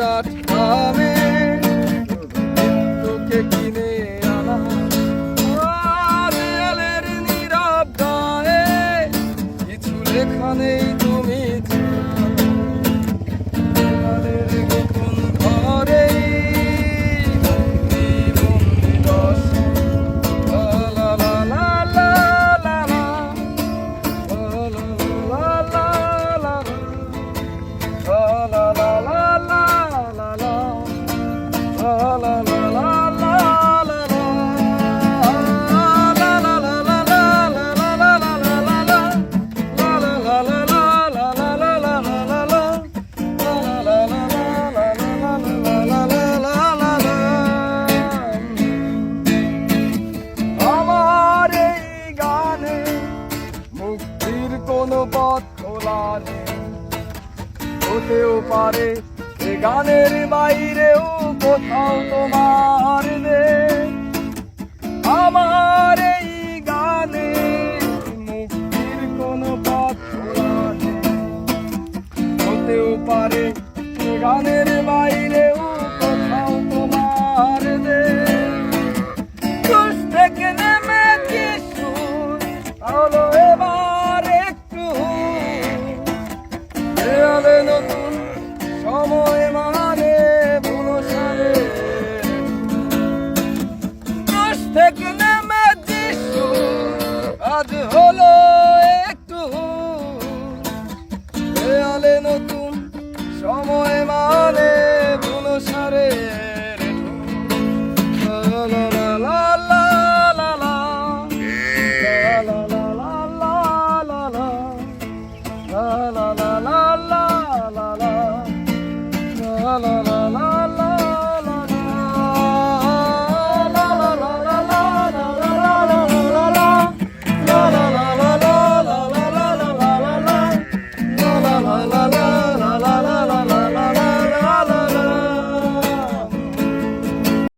বিরাট কামে মৃত্যুকে কিনে আনা। দেয়ালের নীরব গায়ে কিছু লেখা নেই। কোনো পথ খোলা নেই হতেও পারে এ গানের বাইরেও কোথাও তোমার নেই। আমার এই গানে মুক্তির কোনো পথ খোলা নেই হতেও পারে গানের বাইরেও কোথাও তোমার নেই। 啦啦。